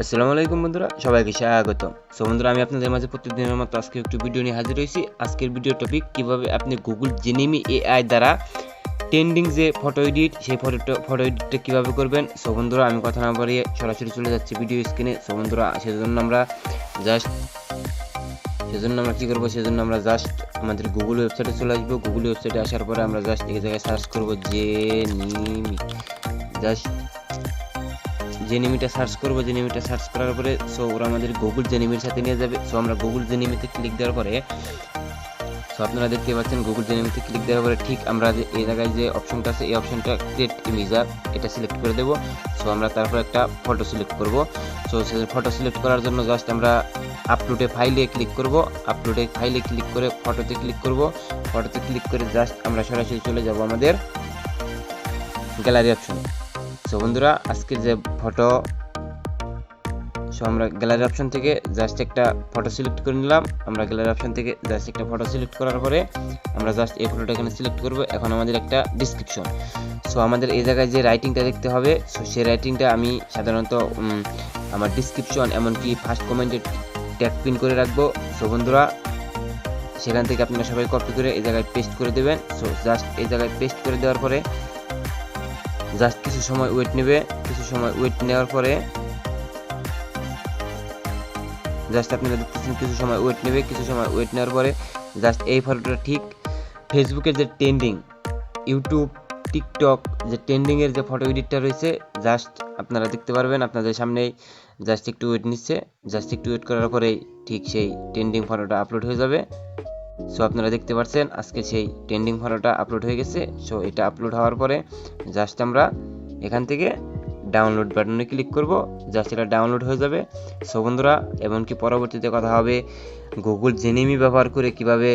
আসসালামু আলাইকুম বন্ধুরা, সবাইকে স্বাগত সো বন্ধুরা, আমি আপনাদের মাঝে প্রতিদিনের মতো আজকে একটু ভিডিও নিয়ে হাজির হয়েছি। আজকের ভিডিও টপিক কীভাবে আপনি গুগল জেনিমি এআই দ্বারা ট্রেন্ডিং যে ফটো এডিট সেই ফটোটা ফটো এডিটটা কীভাবে করবেন? সো বন্ধুরা, আমি কথা না বাড়িয়ে সরাসরি চলে যাচ্ছি ভিডিও স্ক্রিনে সো বন্ধুরা, সেজন্য আমরা জাস্ট সেজন্য আমরা কী করব? সেজন্য আমরা জাস্ট আমাদের গুগল ওয়েবসাইটে চলে আসব। গুগল ওয়েবসাইটে আসার পরে আমরা জাস্ট এই জায়গায় সার্চ করব জেনিমি জাস্ট জেনিমিটা সার্চ করব জেনিমিটা সার্চ করার পরে সো ওরা আমাদের গুগল জেনিমির সাথে নিয়ে যাবে। সো আমরা গুগল জেনিমিতে ক্লিক দেওয়ার পরে সো আপনারা দেখতে পাচ্ছেন গুগল জেনিমিতে ক্লিক দেওয়ার পরে ঠিক আমরা যে এই জায়গায় যে অপশনটা আছে, এই অপশনটা ক্রিয়েট ইমেজার এটা সিলেক্ট করে দেবো। সো আমরা তারপর একটা ফটো সিলেক্ট করব। সো ফটো সিলেক্ট করার জন্য জাস্ট আমরা আপলোডে ফাইলে ক্লিক করব। আপলোডে ফাইলে ক্লিক করে ফটোতে ক্লিক করব। ফটোতে ক্লিক করে জাস্ট আমরা সরাসরি চলে যাব আমাদের গ্যালারি অপশনে সো বন্ধুরা, আজকের যে ফটো সো আমরা গ্যালারি অপশন থেকে জাস্ট একটা ফটো সিলেক্ট করে নিলাম। আমরা গ্যালারি অপশন থেকে জাস্ট একটা ফটো সিলেক্ট করার পরে আমরা জাস্ট এই ফটোটা এখানে সিলেক্ট করব। এখন আমাদের একটা ডিসক্রিপশন সো আমাদের এই জায়গায় যে রাইটিংটা দেখতে হবে সো সেই রাইটিংটা আমি সাধারণত আমার ডিসক্রিপশন এমনকি ফার্স্ট কমেন্টে ট্যাগ পিন করে রাখব। সো বন্ধুরা, সেখান থেকে আপনারা সবাই কপি করে এই জায়গায় পেস্ট করে দেবেন। সো জাস্ট এই জায়গায় পেস্ট করে দেওয়ার পরে জাস্ট কিছু সময় ওয়েট নেবে। কিছু সময় ওয়েট নেওয়ার পরে জাস্ট আপনারা দেখতেছেন কিছু সময় ওয়েট নেবে, কিছু সময় ওয়েট নেওয়ার পরে জাস্ট এই ফটোটা ঠিক ফেসবুকের যে ট্রেন্ডিং ইউটিউব টিকটক যে ট্রেন্ডিংয়ের যে ফটো এডিটটা রয়েছে জাস্ট আপনারা দেখতে পারবেন, আপনাদের সামনেই জাস্ট একটু ওয়েট নিচ্ছে। জাস্ট একটু ওয়েট করার পরেই ঠিক সেই ট্রেন্ডিং ফটোটা আপলোড হয়ে যাবে। সো আপনারা দেখতে পাচ্ছেন, আজকে সেই ট্রেন্ডিং ফটোটা আপলোড হয়ে গেছে। সো এটা আপলোড হওয়ার পরে জাস্ট আমরা এখান থেকে ডাউনলোড বাটনে ক্লিক করব। জাস্ট এটা ডাউনলোড হয়ে যাবে। সো বন্ধুরা, এমনকি পরবর্তীতে কথা হবে গুগল জেনিমি ব্যবহার করে কীভাবে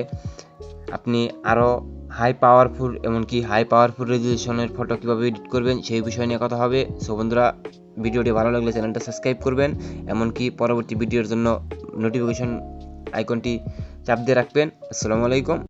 আপনি আরও হাই পাওয়ারফুল এমনকি হাই পাওয়ারফুল রেজুলেশনের ফটো কীভাবে এডিট করবেন, সেই বিষয় নিয়ে কথা হবে। সো বন্ধুরা, ভিডিওটি ভালো লাগলে চ্যানেলটা সাবস্ক্রাইব করবেন। এমনকি পরবর্তী ভিডিওর জন্য নোটিফিকেশন আইকনটি চাপ দিয়ে রাখবেন। আসসালামু আলাইকুম।